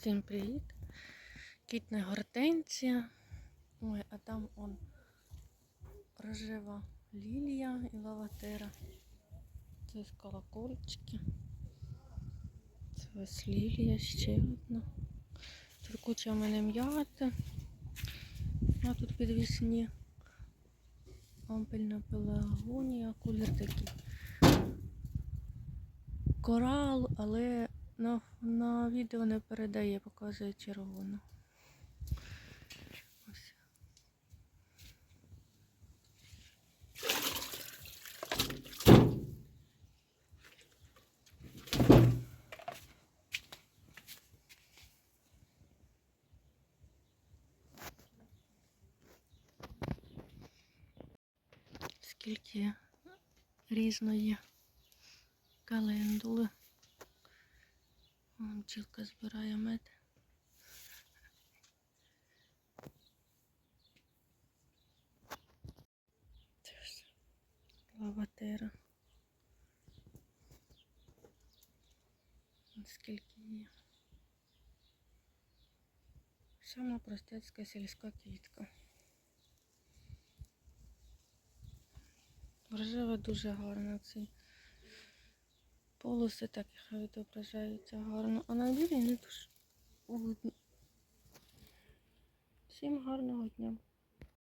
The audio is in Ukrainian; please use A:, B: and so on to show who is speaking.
A: Всім привіт! Кітна гортензія. Ой, а там он рожева лілія і лаватера. Це ось колокольчики. Це ось лілія ще одна. Тут куча в мене м'яти. А тут підвісні ампельна пелагонія, колір такий. Корал, але на, на відео не передає, показує червону. Ось. Скільки різної календули. Бджілка збирає мед. Лаватера. Скільки є. Сама простецька сільська квітка. Рожева дуже гарна цей. Полоси так і відображаються гарно, а на білі не дуже. Всім гарного дня.